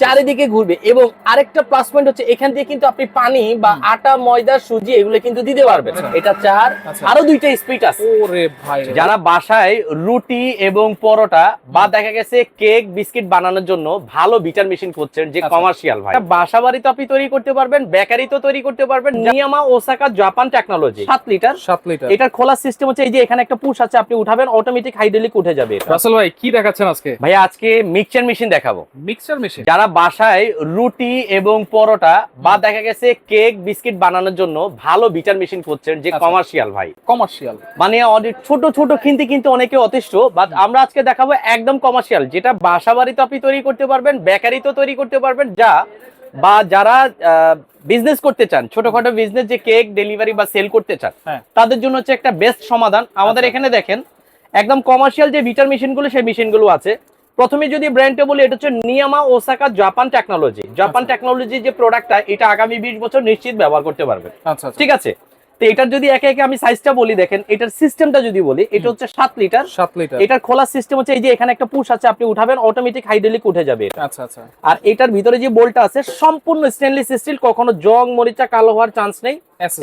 চারিদিকে ঘুরবে এবং আরেকটা প্লাস পয়েন্ট হচ্ছে এখান দিয়ে কিন্তু আপনি পানি বা আটা ময়দা সুজি এগুলো কিন্তু দিতে পারবেন। আচ্ছা। এটা চার আচ্ছা। আরও দুইটা স্পিড আছে। ওরে ভাই। যারা বাসায় রুটি এবং পরোটা বা দেখা গেছে কেক বিস্কিট বানানোর জন্য ভালো বিটার মেশিন করছেন যে আচ্ছা। কমার্শিয়াল ভাই। বাসা বাড়িতে আপনি তৈরি করতে পারবেন বেকারিতে তৈরি করতে পারবেন নিয়ামা ওসাকা জাপান টেকনোলজি সাত লিটার সাত লিটার এটার খোলা সিস্টেম হচ্ছে এই যে এখানে একটা পুশ আছে আপনি উঠাবেন অটোমেটিক হাইড্রোলিক উঠে যাবে এটা। রাসেল ভাই কি দেখাচ্ছেন আজকে? ভাইয়া আজকে মিক্সচার মেশিন দেখাবো। মিক্সচার মেশিন যারা বাসায় রুটি এবং পরোটা বা দেখা গেছে কেক বিস্কিট বানানোর জন্য ভালো বিটার মেশিন করছেন যে আচ্ছা। কমার্শিয়াল ভাই কমার্শিয়াল মানে অনেক ছোট ছোট কিনতে কিন্তু অনেকে অতিষ্ঠ বাট আমরা আজকে দেখাবো একদম কমার্শিয়াল যেটা বাসা বাড়িতে আপনি তৈরি করতে পারবেন বেকারিতেও তৈরি করতে পারবেন যা বা যারা বিজনেস করতে চান ছোটখাটো বিজনেস যে কেক ডেলিভারি বা সেল করতে চান হ্যাঁ। তাদের জন্য হচ্ছে একটা বেস্ট সমাধান আমাদের আচ্ছা। এখানে দেখেন একদম কমার্শিয়াল যে বিটার মেশিনগুলো সেই মেশিনগুলো আছে প্রথমে যদি ব্র্যান্ডটা বলি এটা হচ্ছে Niyama Osaka Japan technology Japan. Technology যে প্রোডাক্টটা এটা আগামী বিশ বছর নিশ্চিত ব্যবহার করতে পারবেন আচ্ছা আচ্ছা। ঠিক আছে? তো এটার যদি একে একে আমি সাইজটা বলি দেখেন এটার সিস্টেমটা যদি বলি এটা হচ্ছে সাত লিটার সাত লিটার এটার খোলা সিস্টেম হচ্ছে এই যে এখানে একটা পুশ আছে আপনি উঠাবেন অটোমেটিক হাইড্রোলিক উঠে যাবে আচ্ছা আচ্ছা। আর এটার ভিতরে যে বোল্টটা আছে সম্পূর্ণ স্টেনলেস স্টিল কখনো জং মরিচা কালো হওয়ার চান্স নেই।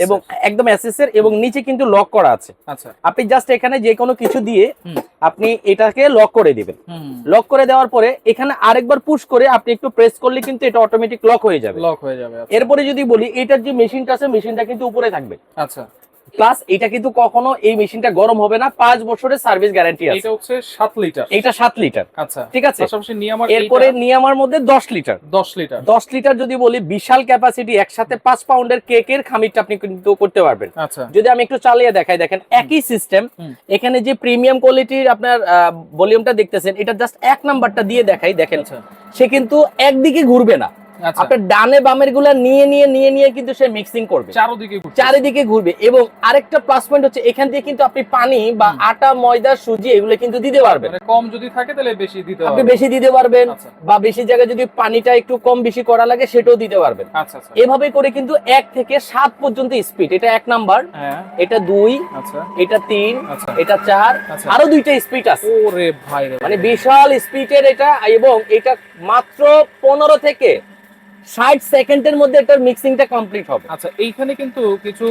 এবং একদম এসএসের এবং নিচে কিন্তু লক করা আছে। আচ্ছা। আপনি জাস্ট এখানে যে কোনো কিছু দিয়ে আপনি এটাকে লক করে দিবেন। লক করে দেওয়ার পরে এখানে আরেকবার পুশ করে আপনি একটু প্রেস করলে কিন্তু এটা অটোমেটিক লক হয়ে যাবে। লক হয়ে যাবে আচ্ছা। এরপরে যদি বলি এটার যে মেশিনটা আছে মেশিনটা কিন্তু উপরে থাকবে। আচ্ছা। প্লাস এটা কিন্তু কখনো এই মেশিনটা গরম হবে না পাঁচ বছরের সার্ভিস গ্যারান্টি আছে। এটা হচ্ছে লিটার। এটা লিটার। আচ্ছা। ঠিক আছে? পাশাপাশি নিয়ামার এরপরে নিয়ামার মধ্যে দশ লিটার। দশ লিটার। দশ লিটার যদি বলি বিশাল ক্যাপাসিটি একসাথে পাঁচ পাউন্ডের কেকের খামিরটা আপনি কিন্তু করতে পারবেন। আচ্ছা। যদি আমি একটু চালিয়ে দেখাই দেখেন একই সিস্টেম এখানে যে প্রিমিয়াম কোয়ালিটির আপনার ভলিউমটা দেখতেছেন এটা জাস্ট এক নাম্বারটা দিয়ে দেখাই দেখেন। আচ্ছা। সে কিন্তু একদিকে ঘুরবে না। আপনার ডানে বামেরগুলা নিয়ে নিয়ে নিয়ে নিয়ে কিন্তু সে মিক্সিং করবে। চারোদিকে। চারিদিকে ঘুরবে এবং আরেকটা প্লাস পয়েন্ট হচ্ছে এখান দিয়ে কিন্তু আপনি পানি বা আটা ময়দা সুজি এগুলো কিন্তু দিতে পারবেন। মানে কম যদি থাকে তাহলে বেশি দিতে আপনি বেশি দিতে পারবেন আচ্ছা। বা বেশি জায়গায় যদি পানিটা একটু কম বেশি করা লাগে সেটাও দিতে পারবেন। আচ্ছা আচ্ছা। এভাবে করে কিন্তু এক থেকে সাত পর্যন্ত স্পিড এটা এক নাম্বার হ্যাঁ। এটা দুই আচ্ছা। এটা তিন আচ্ছা। এটা চার আচ্ছা। আরও দুইটা স্পিড আছে। ওরে ভাই মানে বিশাল স্পিডের এটা এবং এটা মাত্র পনেরো থেকে ষাট সেকেন্ডের মধ্যে এটার মিক্সিংটা কমপ্লিট হবে। আচ্ছা এইখানে কিন্তু কিছু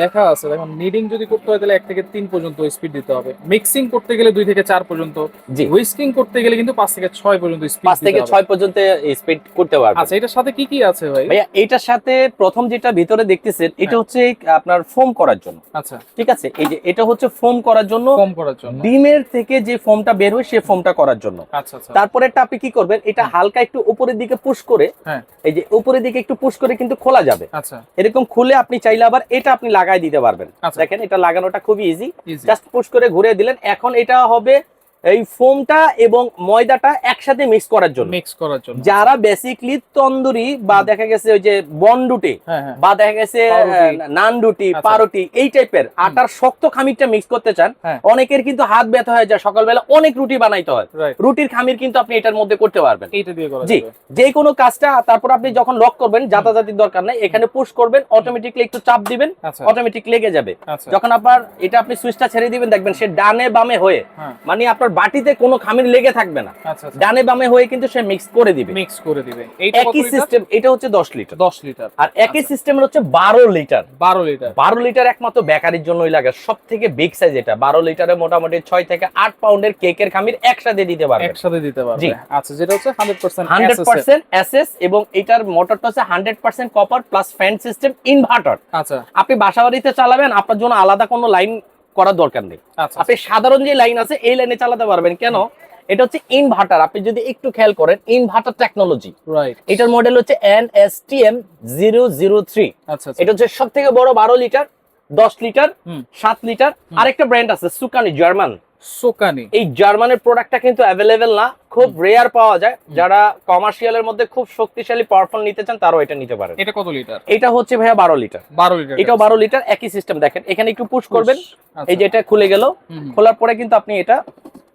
লেখা আছে। দেখুন নিডিং যদি করতে হয় তাহলে এক থেকে তিন পর্যন্ত স্পিড দিতে হবে। মিক্সিং করতে গেলে দুই থেকে চার পর্যন্ত। হুইস্কিং করতে গেলে কিন্তু পাঁচ থেকে ছয় পর্যন্ত স্পিড পাঁচ থেকে ছয় পর্যন্ত স্পিড করতে পারবে। আচ্ছা এটার সাথে কি কি আছে ভাই? ভাইয়া এটার সাথে প্রথম যেটা ভিতরে দেখতেছেন এটা হ্যাঁ। হচ্ছে আপনার ফোম করার জন্য। আচ্ছা। ঠিক আছে? এই যে এটা হচ্ছে ফোম করার জন্য। কম করার জন্য। ডিমের থেকে যে ফোমটা বের হয় সে ফোমটা করার জন্য। আচ্ছা আচ্ছা। তারপরে আপনি কি করবেন এটা হালকা একটু উপরের দিকে পুশ করে হ্যাঁ। এই যে উপরের দিকে একটু পুশ করে কিন্তু খোলা যাবে। আচ্ছা। এরকম খুলে আপনি চাইলে আবার এটা আপনি লাগাই দিতে পারবেন। আচ্ছা। দেখেন এটা লাগানোটা খুবই ইজি ইজি জাস্ট পুশ করে ঘুরে দিলেন। এখন এটা হবে এই ফোমটা এবং ময়দাটা একসাথে মিক্স করার জন্য। মিক্স করার জন্য। যারা বেসিকলি তন্দুরি বা দেখা গেছে ওই যে বনডুটি হ্যাঁ হ্যাঁ। বা দেখা গেছে নানডুটি আচ্ছা। পারোটি এই টাইপের আটার শক্ত খামিরটা মিক্স করতে চান হ্যাঁ। অনেকের কিন্তু হাত ব্যথা হয়ে যায় সকালবেলা অনেক রুটি বানাইতে হয়। রুটির খামির কিন্তু আপনি এটার মধ্যে করতে পারবেন। এইটা দিয়ে করা জি যে কোনো কাজটা তারপর আপনি যখন লক করবেন যাতাযাতির দরকার নাই এখানে পুশ করবেন অটোমেটিকলি একটু চাপ দিবেন আচ্ছা। অটোমেটিক লেগে যাবে। আচ্ছা। যখন আপনার এটা আপনি সুইচটা ছেড়ে দিবেন দেখবেন সে ডানে বামে হ্যাঁ। মানে আপনার বাটিতে কোনো খামির লেগে থাকবে না। আচ্ছা আচ্ছা। ডানে বামে হয়ে কিন্তু সে মিক্স করে দিবে। মিক্স করে দিবে। একই সিস্টেম এটা হচ্ছে দশ লিটার। 10 লিটার। আর একই আচ্ছা। সিস্টেমের হচ্ছে বারো লিটার। 12 লিটার। বারো লিটার একমাত্র বেকারির জন্যই লাগে। সব থেকে বিগ সাইজ এটা। বারো লিটারে মোটামুটি ছয় থেকে আট পাউন্ডের কেকের খামির একসাথে দিতে পারবেন একসাথে দিতে। পারবে। আচ্ছা যেটা হচ্ছে 100% হান্ড্রেড SSL পার্সেন্ট এসএস এবং এটার মোটরটা হচ্ছে hundred percent copper plus fan system inverter আচ্ছা। আপনি বাসা বাড়িতে চালাবেন আপনার জন্য আলাদা কোনো লাইন করার দরকার নেই। আচ্ছা। আপনি সাধারণ যে লাইন আছে এই লাইনে চালাতে পারবেন। কেন? এটা হচ্ছে ইনভার্টার আপনি যদি একটু খেয়াল করেন ইনভার্টার টেকনোলজি রাইট এটার মডেল হচ্ছে N S T M zero zero three এটা হচ্ছে সব থেকে বড় বারো লিটার দশ লিটার সাত লিটার আরেকটা ব্র্যান্ড আছে সুকানি জার্মান সোকানি। এই জার্মানের প্রোডাক্টটা কিন্তু অ্যাভেলেবেল না। খুব রেয়ার পাওয়া যায়। যারা কমার্শিয়ালের মধ্যে খুব শক্তিশালী পাওয়ারফুল নিতে চান তারাও এটা নিতে পারেন। এটা কত লিটার এটা হচ্ছে ভাইয়া বারো লিটার 12 লিটার এটাও বারো লিটার একই সিস্টেম দেখেন এখানে একটু পুশ করবেন। আচ্ছা। এই যে এটা খুলে গেল। খোলার পরে কিন্তু আপনি এটা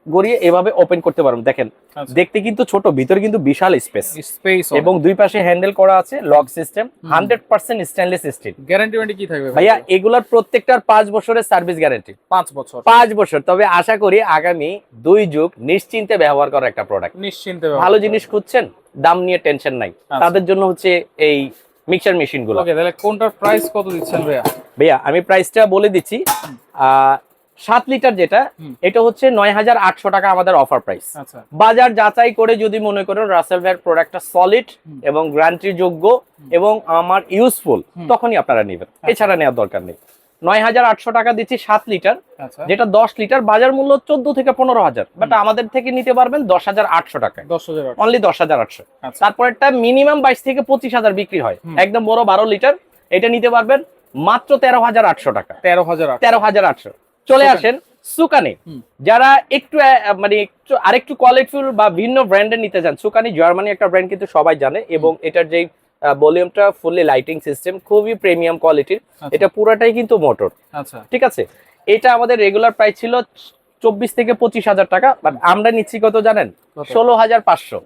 গড়িয়ে এভাবে ওপেন করতে পারবেন দেখেন আচ্ছা। দেখতে কিন্তু ছোট ভিতরে কিন্তু বিশাল স্পেস স্পেস এবং দুই পাশে হ্যান্ডেল করা আছে lock system hundred percent stainless steel guarantee কি থাকবে ভাইয়া এগুলার প্রত্যেকটার পাঁচ বছরের সার্ভিস গ্যারান্টি পাঁচ বছর। পাঁচ বছর। তবে আশা করি আগামী দুই যুগ নিশ্চিন্তে ব্যবহার করা একটা প্রোডাক্ট নিশ্চিন্তে ভালো জিনিস খুঁজছেন? দাম নিয়ে টেনশন নাই। আচ্ছা। তাদের জন্য হচ্ছে এই মিক্সার মেশিনগুলো। ওকে তাহলে কোনটার প্রাইস কত দিচ্ছেন ভাইয়া? ভাইয়া আমি প্রাইসটা বলে দিচ্ছি। আহ, সাত লিটার যেটা এটা হচ্ছে নয় হাজার আটশো টাকা আমাদের অফার প্রাইস আচ্ছা। বাজার যাচাই করে যদি মনে করেন রাসেল ভাইয়ের প্রোডাক্টটা সলিড এবং গ্যারান্টি যোগ্য এবং আমার ইউজফুল। তখনই আপনারা নেবেন। এছাড়া নেওয়ার দরকার নেই। নয় হাজার আটশো টাকা দিচ্ছি সাত লিটার আচ্ছা। যেটা দশ লিটার বাজার মূল্য চোদ্দ থেকে পনেরো হাজার। বাট আমাদের থেকে নিতে পারবেন দশ হাজার আটশো হাজার অনলি দশ হাজার আটশো। আচ্ছা। তারপরেরটা মিনিমাম বাইশ থেকে পঁচিশ হাজার বিক্রি হয়। একদম বড় বারো লিটার এটা নিতে পারবেন মাত্র তেরো হাজার আটশো টাকা। তেরো হাজার তেরো হাজার আটশো। চলে আসেন সুকানে। যারা একটু মানে একটু আরেকটু কোয়ালিটিফুল বা ভিন্ন ব্র্যান্ডের নিতে চান সুকানি জার্মানি একটা ব্র্যান্ড কিন্তু সবাই জানে এবং এটার যেই ভলিউমটা ফুললি লাইটিং সিস্টেম খুবই প্রিমিয়াম কোয়ালিটির আচ্ছা। এটা পুরাটাই কিন্তু মোটর আচ্ছা। ঠিক আছে? এটা আমাদের রেগুলার প্রাইস ছিল চব্বিশ থেকে পঁচিশ হাজার টাকা বাট আমরা নিচ্ছি কত জানেন? ষোলো হাজার পাঁচশো।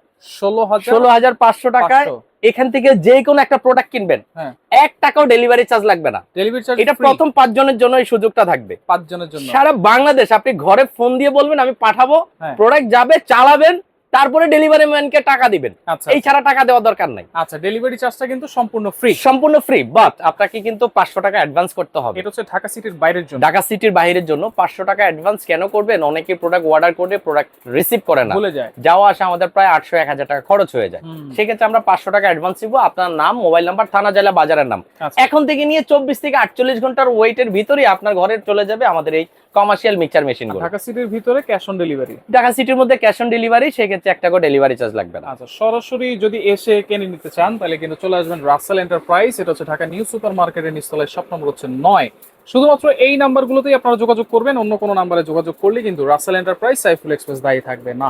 ষোলো হাজার পাঁচশো টাকায় এখান থেকে যে কোনো একটা প্রোডাক্ট কিনবেন। হ্যাঁ। এক টাকাও ডেলিভারি চার্জ লাগবে না। এটা প্রথম পাঁচজনের জন্য এই সুযোগটা থাকবে। পাঁচ জনের জন্য। সারা বাংলাদেশ আপনি ঘরে ফোন দিয়ে বলবেন আমি পাঠাবো। হ্যাঁ। প্রোডাক্ট যাবে চালাবেন তারপরে ডেলিভারি ম্যানকে টাকা দিবেন। আচ্ছা। এই ছাড়া টাকা দেওয়ার দরকার নাই। আচ্ছা ডেলিভারি চার্জটা কিন্তু সম্পূর্ণ ফ্রি সম্পূর্ণ ফ্রি বাট আপনাকে কিন্তু পাঁচশো টাকা অ্যাডভান্স করতে হবে। এটা হচ্ছে ঢাকা সিটির বাইরের জন্য। ঢাকা সিটির বাইরের জন্য পাঁচশো টাকা অ্যাডভান্স কেন করবেন? অনেকে প্রোডাক্ট অর্ডার করে প্রোডাক্ট রিসিভ করে না। ভুলে যায়। যাওয়া আসা আমাদের প্রায় আটশো এক হাজার টাকা খরচ হয়ে যায়। সেক্ষেত্রে আমরা পাঁচশো টাকা অ্যাডভান্স দিব আপনার নাম মোবাইল নাম্বার থানা জেলা বাজারের নাম। আচ্ছা। এখন থেকে নিয়ে চব্বিশ থেকে আটচল্লিশ ঘণ্টার ওয়েটের ভিতরেই আপনার ঘরে চলে যাবে আমাদের এই কমার্শিয়াল মিক্সার মেশিনগুলো। ঢাকা সিটির ভিতরে ক্যাশ অন ডেলিভারি ঢাকা সিটির মধ্যে ক্যাশ অন ডেলিভারি সেক্ষেত্রে একটা করে ডেলিভারি চার্জ লাগবে না। আচ্ছা সরাসরি যদি এসে কিনে নিতে চান তাহলে কিন্তু চলে আসবেন রাসেল এন্টারপ্রাইজ এটা হচ্ছে ঢাকা নিউ সুপার মার্কেটের নিচতলায় শপ নম্বর হচ্ছে নয়। শুধুমাত্র এই নাম্বারগুলোতেই আপনারা যোগাযোগ করবেন অন্য কোনো নাম্বারে যোগাযোগ করলে কিন্তু রাসেল এন্টারপ্রাইজ সাইফুল এক্সপ্রেস দায়ী থাকবে না।